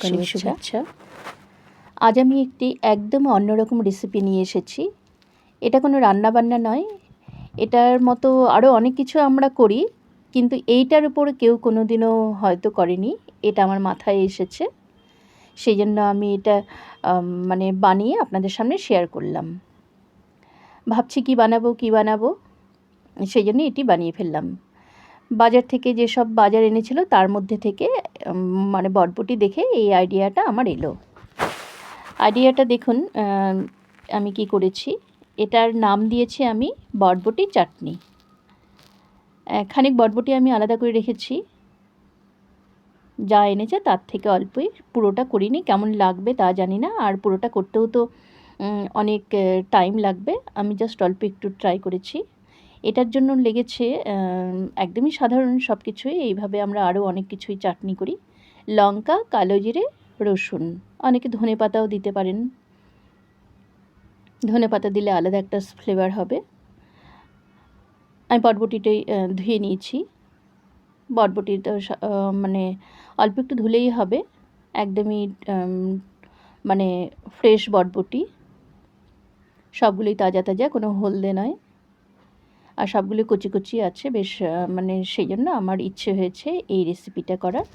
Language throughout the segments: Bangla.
শুভেচ্ছা। আজ আমি একটি একদম অন্যরকম রেসিপি নিয়ে এসেছি। এটা কোনো রান্নাবান্না নয়। এটার মতো আরও অনেক কিছু আমরা করি কিন্তু এইটার উপর কেউ কোনো দিনও হয়তো করেনি। এটা আমার মাথায় এসেছে। সেই জন্য আমি এটা মানে বানিয়ে আপনাদের সামনে শেয়ার করলাম। ভাবছি কি বানাবো কি বানাবো? সেই জন্য এটি বানিয়ে ফেললাম। বাজার থেকে যেসব বাজার এনেছিল, তার মধ্যে থেকে মানে বটবটি দেখে এই আইডিয়াটা আমার এলো। আইডিয়াটা দেখুন আমি কি করেছি। এটার নাম দিয়েছি আমি বটবটি চাটনি। খানিক বটবটি আমি আলাদা করে রেখেছি। যা এনেছে তার থেকে অল্পই। পুরোটা করিনি, কেমন লাগবে তা জানি না। আর পুরোটা করতেও তো অনেক টাইম লাগবে। আমি জাস্ট অল্প একটু ট্রাই করেছি। এটার জন্য লেগেছে একদমই সাধারণ সব কিছুই এইভাবে আমরা আরও অনেক কিছুই চাটনি করি। লঙ্কা, কালো জিরে, রসুন। অনেকে ধনে পাতাও দিতে পারেন। ধনে পাতা দিলে আলাদা একটা ফ্লেভার হবে। আমি বটবটিটাই ধুয়ে নিয়েছি। বটবটি তো মানে অল্প একটু ধুলেই হবে। একদমই মানে ফ্রেশ বটবটি। সবগুলোই তাজা তাজা, কোনো হলদে নয়। আর সবগুলো কচি কচি আছে। বেশ মানে সেই জন্য আমার ইচ্ছে হয়েছে এই রেসিপিটা করার।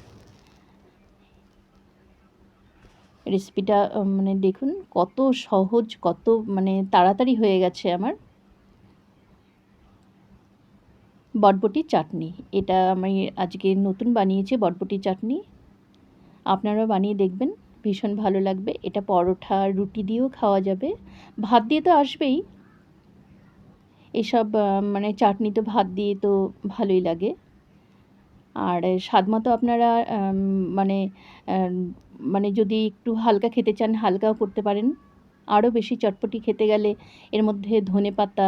রেসিপিটা মানে দেখুন কত সহজ, কত মানে তাড়াতাড়ি হয়ে গেছে আমার। বটবটি চাটনি, এটা আমি আজকে নতুন বানিয়েছি বটবটি চাটনি। আপনারাও বানিয়ে দেখবেন, ভীষণ ভালো লাগবে। এটা পরোঠা, রুটি দিয়েও খাওয়া যাবে। ভাত দিয়ে তো আসবেই। এসব মানে চাটনি তো ভাত দিয়ে তো ভালোই লাগে। আর স্বাদ মতো আপনারা মানে মানে যদি একটু হালকা খেতে চান, হালকাও করতে পারেন। আরও বেশি চটপটি খেতে গেলে এর মধ্যে ধনে পাতা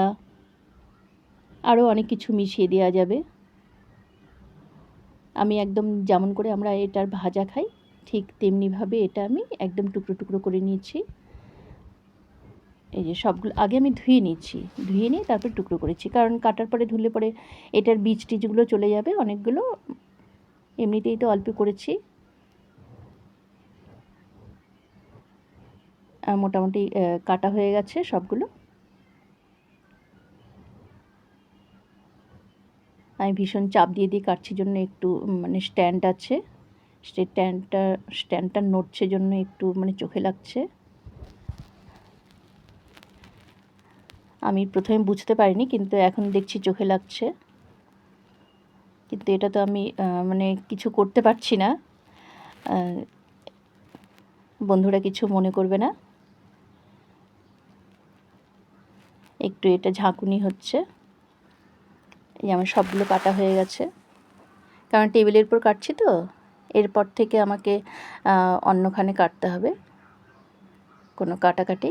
আরও অনেক কিছু মিশিয়ে দেওয়া যাবে। আমি একদম যেমন করে আমরা এটার ভাজা খাই, ঠিক তেমনিভাবে এটা আমি একদম টুকরো টুকরো করে নিয়েছি। এই যে সবগুলো, আগে আমি ধুয়ে নিচ্ছি, ধুয়ে নিয়ে তারপর টুকরো করেছি। কারণ কাটার পরে ধুলে পরে এটার বীজ টিজগুলো চলে যাবে, অনেকগুলো। এমনিতেই তো অল্প করেছি। মোটামুটি কাটা হয়ে গেছে সবগুলো। আমি ভীষণ চাপ দিয়ে দিয়ে কাটছি জন্য একটু মানে স্ট্যান্ড আছে। স্ট্যান্ডটা স্ট্যান্ডটা নড়ছে জন্য একটু মানে চোখে লাগছে। প্রথমে বুঝতে পারিনি, কিন্তু এখন দেখছি চোখে লাগছে। কিন্তু এটা তো আমি মানে কিছু করতে পারছি না। বন্ধুরা কিছু মনে করবে না। একটু এটা ঝাঁকুনি হচ্ছে। এই আমার সবগুলো কাটা হয়ে গেছে। কারণ টেবিলের উপর কাটছি তো, এরপর থেকে আমাকে অন্যখানে কাটতে হবে। কোনো কাটাকাটি।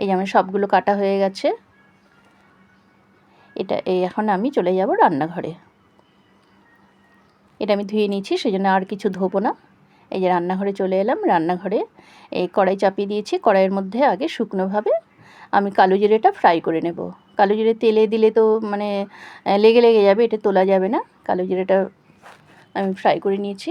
এই যে আমার সবগুলো কাটা হয়ে গেছে। এটা, এই এখন আমি চলে যাব রান্নাঘরে। এটা আমি ধুয়ে নিয়েছি সেই জন্য আর কিছু ধোবো না। এই যে রান্নাঘরে চলে এলাম, রান্নাঘরে এই কড়াই চাপিয়ে দিয়েছি। কড়াইয়ের মধ্যে আগে শুকনোভাবে আমি কালো জিরেটা ফ্রাই করে নেব। কালো জিরে তেলে দিলে তো মানে লেগে লেগে যাবে, এটা তোলা যাবে না। কালো জিরেটা আমি ফ্রাই করে নিয়েছি।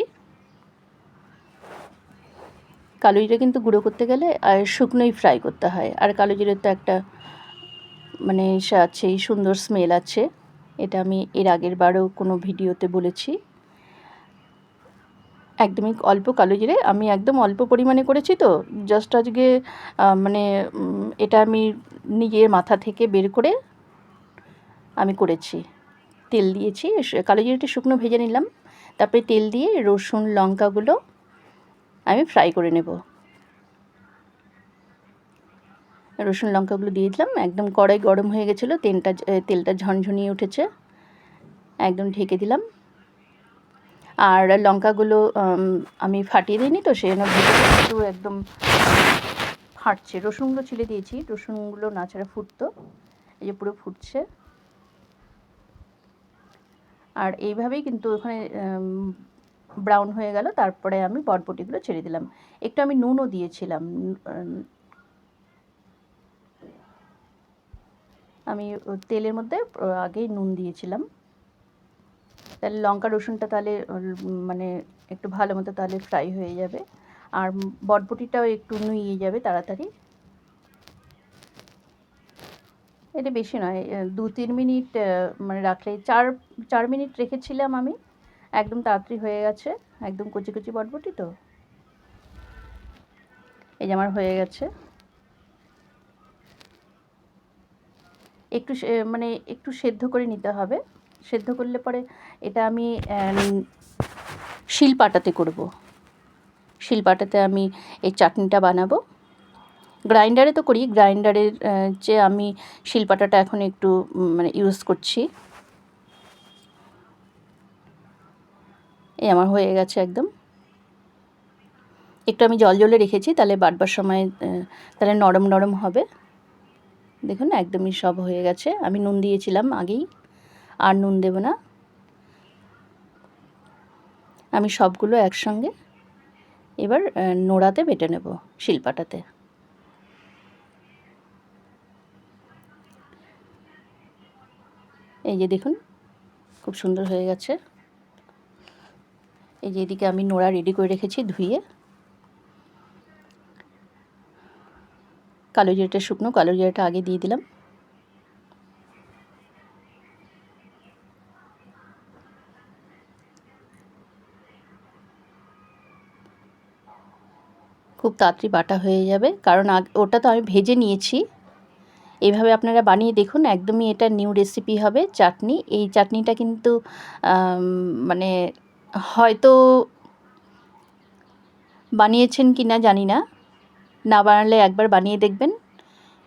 কালো জিরে কিন্তু গুঁড়ো করতে গেলে আর শুকনোই ফ্রাই করতে হয়। আর কালো জিরের তো একটা মানে আছে সুন্দর স্মেল আছে। এটা আমি এর আগের বারও কোনো ভিডিওতে বলেছি। একদমই অল্প কালো জিরে, আমি একদম অল্প পরিমাণে করেছি তো। জাস্ট আজকে মানে এটা আমি নিজের মাথা থেকে বের করে আমি করেছি। তেল দিয়েছি কালো জিরেটা শুকনো ভেজে নিলাম। তারপরে তেল দিয়ে রসুন, লঙ্কাগুলো আমি ফ্রাই করে নেব। রসুন লঙ্কাগুলো দিয়ে দিলাম। একদম কড়াই গরম হয়ে গেছিল, তেলটা তেলটা ঝনঝনিয়ে উঠেছে। একদম ঢেকে দিলাম। আর লঙ্কাগুলো আমি ফাটিয়ে দিইনি তো, সেই জন্য একটু একদম ফাটছে। রসুনগুলো ছিলে দিয়েছি, রসুনগুলো নাচাড়া ফুটতো। এই যে পুরো ফুটছে। আর এইভাবেই কিন্তু ওখানে ব্রাউন হয়ে গেল। তারপরে আমি বটবটিগুলো ছেড়ে দিলাম। একটু আমি নুনও দিয়েছিলাম আমি তেলের মধ্যে আগেই নুন দিয়েছিলাম। তাহলে লঙ্কা, রসুনটা তাহলে মানে একটু ভালো মতো তাহলে ফ্রাই হয়ে যাবে। আর বটবটিটাও একটু নুইয়ে যাবে তাড়াতাড়ি। এটা বেশি নয় দু, তিন মিনিট মানে রাখলে, চার চার মিনিট রেখেছিলাম আমি। একদম তাড়াতাড়ি হয়ে গেছে, একদম কচি কচি বটবটি তো। এই যে আমার হয়ে গেছে। একটু মানে একটু সেদ্ধ করে নিতে হবে। সেদ্ধ করলে পরে এটা আমি শিলপাটাতে করব। শিলপাটাতে আমি এই চাটনিটা বানাবো। গ্রাইন্ডারে তো করি, গ্রাইন্ডারের যে আমি শিলপাটাটা এখন একটু মানে ইউজ করছি। এই আমার হয়ে গেছে একদম। একটু আমি জল জলে রেখেছি, তাহলে বাটবার সময় তাহলে নরম নরম হবে। দেখুন একদমই সব হয়ে গেছে। আমি নুন দিয়েছিলাম আগেই, আর নুন দেব না। আমি সবগুলো একসঙ্গে এবার নোড়াতে বেটে নেব শিলপাটাতে। এই যে দেখুন, খুব সুন্দর হয়ে গেছে। এই যে এদিকে আমি নোড়া রেডি করে রেখেছি ধুয়ে। কালো জিরাটা শুকনো, কালো জিরাটা আগে দিয়ে দিলাম। খুব তাড়াতাড়ি বাটা হয়ে যাবে, কারণ ওটা তো আমি ভেজে নিয়েছি। এইভাবে আপনারা বানিয়ে দেখুন, একদমই এটা নিউ রেসিপি হবে চাটনি। এই চাটনিটা কিন্তু মানে হয়তো বানিয়েছেন কি না জানি না। না বানালে একবার বানিয়ে দেখবেন।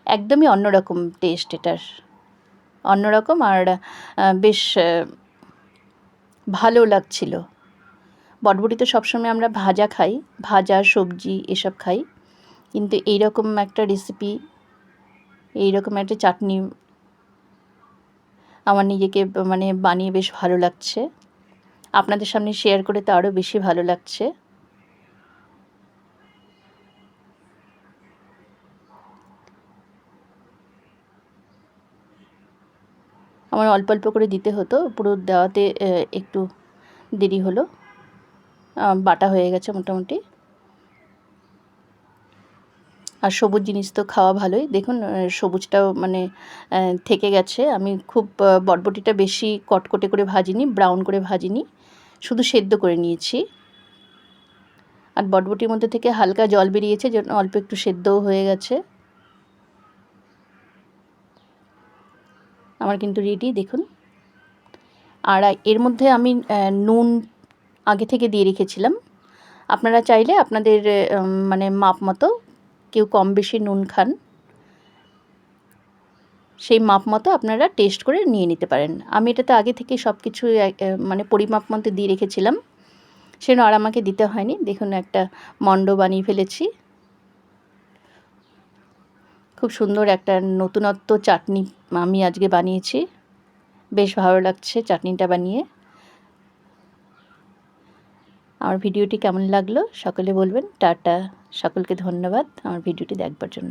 একদমই অন্যরকম টেস্ট এটার। অন্যরকম আর বেশ ভালো লাগছিল। বটবটি তো সবসময় আমরা ভাজা খাই, ভাজা, সবজি এসব খাই। কিন্তু এইরকম একটা রেসিপি এইরকম একটা চাটনি আমার নিজেকে মানে বানিয়ে বেশ ভালো লাগছে। আপনাদের সামনে শেয়ার করে তো আরও বেশি ভালো লাগছে। আমার অল্প অল্প করে দিতে হতো, পুরো দেওয়াতে একটু দেরি হলো। বাটা হয়ে গেছে মোটামুটি। আর সবুজ জিনিস তো খাওয়া ভালোই। দেখুন সবুজটাও মানে থেকে গেছে। আমি খুব বটবটিটা বেশি কটকটে করে ভাজিনি, ব্রাউন করে ভাজিনি। শুধু সেদ্ধ করে নিয়েছি। আর বটবটির মধ্যে থেকে হালকা জল বেরিয়েছে, যেন অল্প একটু সেদ্ধও হয়ে গেছে। আমার কিন্তু রেডি, দেখুন। আর এর মধ্যে আমি নুন আগে থেকে দিয়ে রেখেছিলাম। আপনারা চাইলে আপনাদের মানে মাপ মতো কেউ কম বেশি নুন খান। সেই মাপ মতো আপনারা টেস্ট করে নিয়ে নিতে পারেন। আমি এটাতে আগে থেকে সব কিছু মানে পরিমাপ মতো দিয়ে রেখেছিলাম। সেজন্য আর আমাকে দিতে হয়নি। দেখুন একটা মণ্ড বানিয়ে ফেলেছি। খুব সুন্দর একটা নতুনত্ব চাটনি আমি আজকে বানিয়েছি। বেশ ভালো লাগছে চাটনিটা বানিয়ে। আমার ভিডিওটি কেমন লাগল সকলে বলবেন। টাটা। সকলকে ধন্যবাদ। আমার ভিডিওটি দেখবার জন্য।